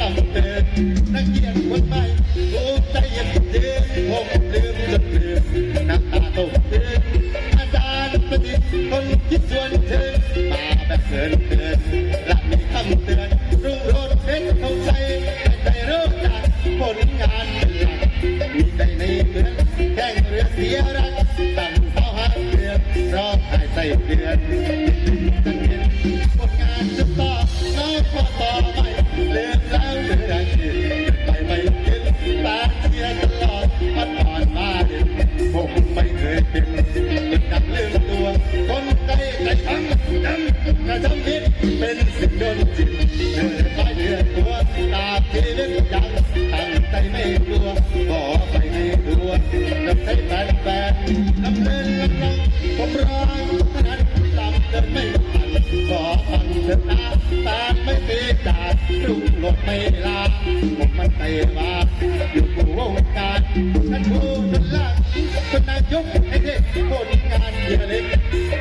เอาเดินนักเกียรติคนใหม่โอ้ใจเย็นเดินผมลืมจนลืมน้ำตาตกเดินอาจารย์ประดิษฐ์คนคิดชวนเธมาแบบเกิเกินรักในคำเตือนรุ่งโรจน์เป็นขใจให้ใจเริ่จากผลงานหลักมีใจในเมืองแข่งเรือเสียรักตั้งเสาหักเรือรอบหายใจเดือน ลุกหลบไม่ลาผมมันเตะมาอยู่วงการฉันรู้จนละคนนายกไอ้เด็กคนงานเยเล็ก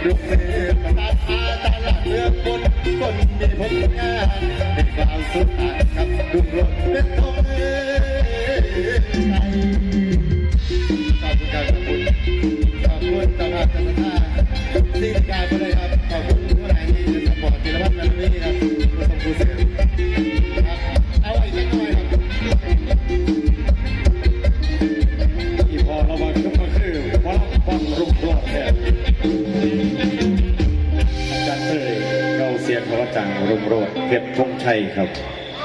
ลุกเมฆตาตาตาละเลือกคนคนมีผลงานในบางสุด จังรุ่งโรจน์เพชรธงชัยครับ